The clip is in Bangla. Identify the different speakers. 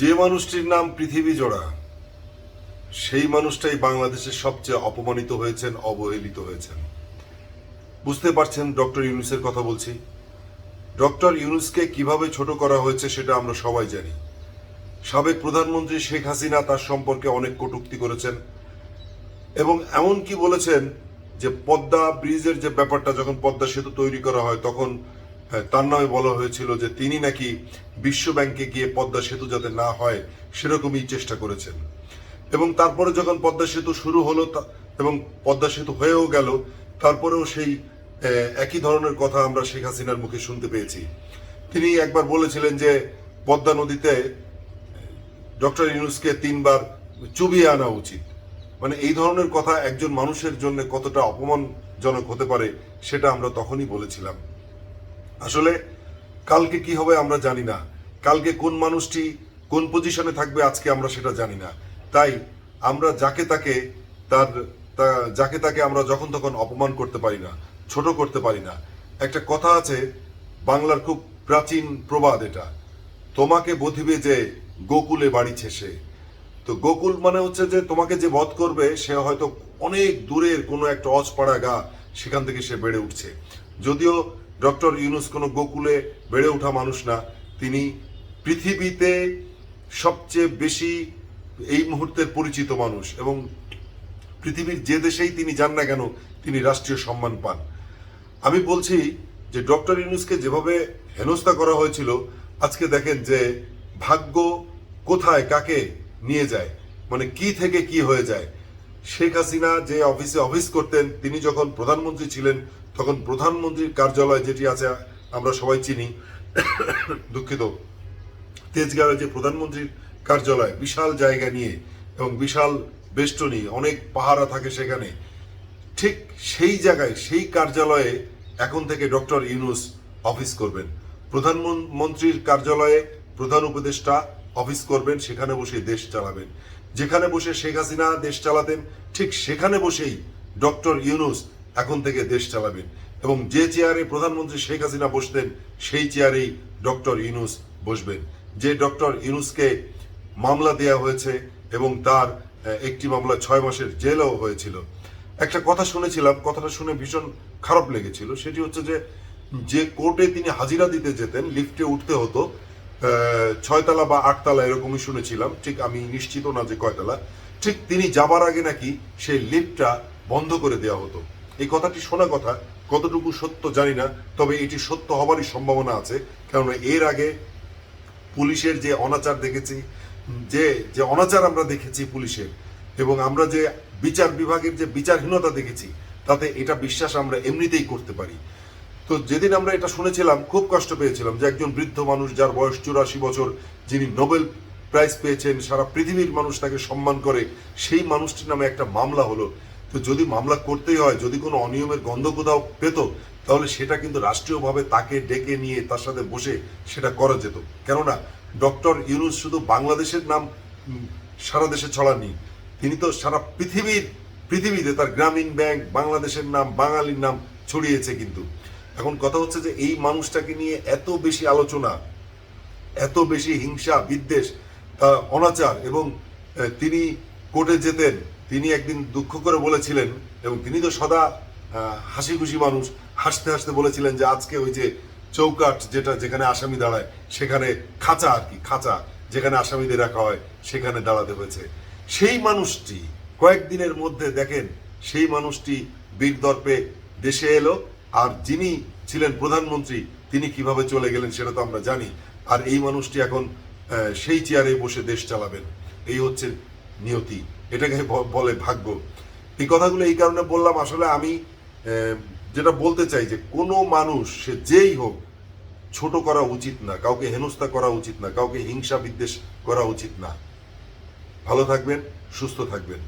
Speaker 1: যে মানুষটির নাম পৃথিবী জোড়া, সেই মানুষটাই বাংলাদেশের সবচেয়ে অপমানিত হয়েছেন, অবহেলিত হয়েছেন। বুঝতে পারছেন, ডক্টর ইউনুসের কথা বলছি। ডক্টর ইউনুসকে কীভাবে ছোট করা হয়েছে সেটা আমরা সবাই জানি। সাবেক প্রধানমন্ত্রী শেখ হাসিনা তার সম্পর্কে অনেক কটূক্তি করেছেন এবং এমন কি বলেছেন যে পদ্মা ব্রিজের যে ব্যাপারটা, যখন পদ্মা সেতু তৈরি করা হয়, তখন তার নামে বলা হয়েছিল যে তিনি নাকি বিশ্ব ব্যাংকে গিয়ে পদ্মা সেতু যাতে না হয়, সেরকমই চেষ্টা করেছেন। এবং তারপরে যখন পদ্মা সেতু শুরু হলো এবং পদ্মা সেতু হয়েও গেল, তারপরেও সেই একই ধরনের কথা আমরা শেখ হাসিনার মুখে শুনতে পেয়েছি। তিনি একবার বলেছিলেন যে পদ্মা নদীতে ডক্টর ইউনুসকে তিনবার চুবিয়ে আনা উচিত। মানে এই ধরনের কথা একজন মানুষের জন্য কতটা অপমানজনক হতে পারে, সেটা আমরা তখনই বলেছিলাম। আসলে কালকে কি হবে আমরা জানি না। কালকে কোন মানুষটি কোন পজিশনে থাকবে আজকে আমরা সেটা জানি না। তাই আমরা যাকে তাকে তার যাকে তাকে আমরা যখন তখন অপমান করতে পারি না, ছোট করতে পারি না। একটা কথা আছে, বাংলার খুব প্রাচীন প্রবাদ এটা। তোমাকে বধিবে যে গোকুলে বাড়ি ছেসে। তো গোকুল মানে হচ্ছে যে তোমাকে যে বধ করবে, সে হয়তো অনেক দূরের কোনো একটা অজপাড়া গা সেখান থেকে সে বেড়ে উঠছে। যদিও ডক্টর ইউনুস কোনো গোকুলে বেড়ে ওঠা মানুষ না। তিনি পৃথিবীতে সবচেয়ে বেশি এই মুহূর্তের পরিচিত মানুষ এবং পৃথিবীর যে দেশেই তিনি যান না কেন, তিনি রাষ্ট্রীয় সম্মান পান। আমি বলছি যে ডক্টর ইউনুসকে যেভাবে হেনস্থা করা হয়েছিল, আজকে দেখেন যে ভাগ্য কোথায়, কাকে নিয়ে যায় মানে কি থেকে কি হয়ে যায়। শেখ হাসিনা যে অফিসে অফিস করতেন, তিনি যখন প্রধানমন্ত্রী ছিলেন, তখন প্রধানমন্ত্রীর কার্যালয় যেটি আছে, আমরা সবাই চিনি, দুঃখিত। তেজগাঁওয়ে যে প্রধানমন্ত্রীর কার্যালয়, বিশাল জায়গা নিয়ে এবং বিশাল বেষ্টনী, অনেক পাহারা থাকে সেখানে, ঠিক সেই জায়গায়, সেই কার্যালয়ে এখন থেকে ডক্টর ইউনুস অফিস করবেন। প্রধানমন্ত্রীর কার্যালয়ে প্রধান উপদেষ্টা অফিস করবেন, সেখানে বসে দেশ চালাবেন। যেখানে বসে শেখ হাসিনা দেশ চালাতেন, ঠিক সেখানে বসেই ডক্টর ইউনুস এখন থেকে দেশ চালাবেন। এবং যে চেয়ারে প্রধানমন্ত্রী শেখ হাসিনা বসতেন, সেই চেয়ারেই ডক্টর ইউনুস বসবেন। যে ডক্টর ইউনুসকে মামলা দেয়া হয়েছে এবং তার একটি মামলা ছয় মাসের জেলও হয়েছিল। একটা কথা শুনেছিলাম, কথাটা শুনে ভীষণ খারাপ লেগেছিল। সেটি হচ্ছে যে যে কোর্টে তিনি হাজিরা দিতে যেতেন, লিফটে উঠতে হতো ছয়তলা বা আটতলা এরকমই শুনেছিলাম। ঠিক আমি নিশ্চিত না যে কয়তলা। ঠিক তিনি যাবার আগে নাকি সেই লিফটটা বন্ধ করে দেওয়া হতো। এই কথাটি শোনা কথা, কতটুকু সত্য জানি না, তবে এটি সত্য হবারই সম্ভাবনা আছে, কেননা এর আগে পুলিশের যে অনাচার দেখেছি, যে যে অনাচার আমরা দেখেছি পুলিশের, এবং আমরা যে বিচার বিভাগের যে বিচারহীনতা দেখেছি, তাতে এটা বিশ্বাস আমরা এমনিতেই করতে পারি। তো যেদিন আমরা এটা শুনেছিলাম, খুব কষ্ট পেয়েছিলাম যে একজন বৃদ্ধ মানুষ যার বয়স চুরাশি বছর, যিনি নোবেল প্রাইজ পেয়েছেন, সারা পৃথিবীর মানুষ তাকে সম্মান করে, সেই মানুষটির নামে একটা মামলা হলো। তো যদি মামলা করতেই হয়, যদি কোনো অনিয়মের গন্ধ কোথাও পেত, তাহলে সেটা কিন্তু রাষ্ট্রীয়ভাবে তাকে ডেকে নিয়ে তার সাথে বসে সেটা করা যেত। কেননা, ডক্টর ইউনুস শুধু বাংলাদেশের নাম সারা দেশে ছড়াননি, তিনি তো সারা পৃথিবীর, পৃথিবীতে তার গ্রামীণ ব্যাংক, বাংলাদেশের নাম, বাঙালির নাম ছড়িয়েছে কিন্তু। এখন কথা হচ্ছে যে এই মানুষটাকে নিয়ে এত বেশি আলোচনা, এত বেশি হিংসা, বিদ্বেষ অনাচার, এবং তিনি কোর্টে যেতেন, তিনি একদিন দুঃখ করে বলেছিলেন, এবং তিনি তো সদা হাসি খুশি মানুষ, হাসতে হাসতে বলেছিলেন যে আজকে ওই যে চৌকাঠ যেটা যেখানে আসামি দাঁড়ায়, সেখানে খাঁচা আর কি, খাঁচা, যেখানে আসামিদের রাখা হয়, সেখানে দাঁড়াতে হয়েছে। সেই মানুষটি কয়েকদিনের মধ্যে দেখেন, সেই মানুষটি বীর দর্পে দেশে এলো আর যিনি ছিলেন প্রধানমন্ত্রী, তিনি কীভাবে চলে গেলেন সেটা তো আমরা জানি। আর এই মানুষটি এখন সেই চেয়ারে বসে দেশ চালাবেন। এই হচ্ছে নিয়তি। এটাকে বলে ভাগ্য। এই কথাগুলো এই কারণে বললাম, আসলে আমি যেটা বলতে চাই যে কোনো মানুষ, সে যেই হোক, ছোট করা উচিত না, কাউকে হেনস্থা করা উচিত না, কাউকে হিংসা বিদ্বেষ করা উচিত না। ভালো থাকবেন, সুস্থ থাকবেন।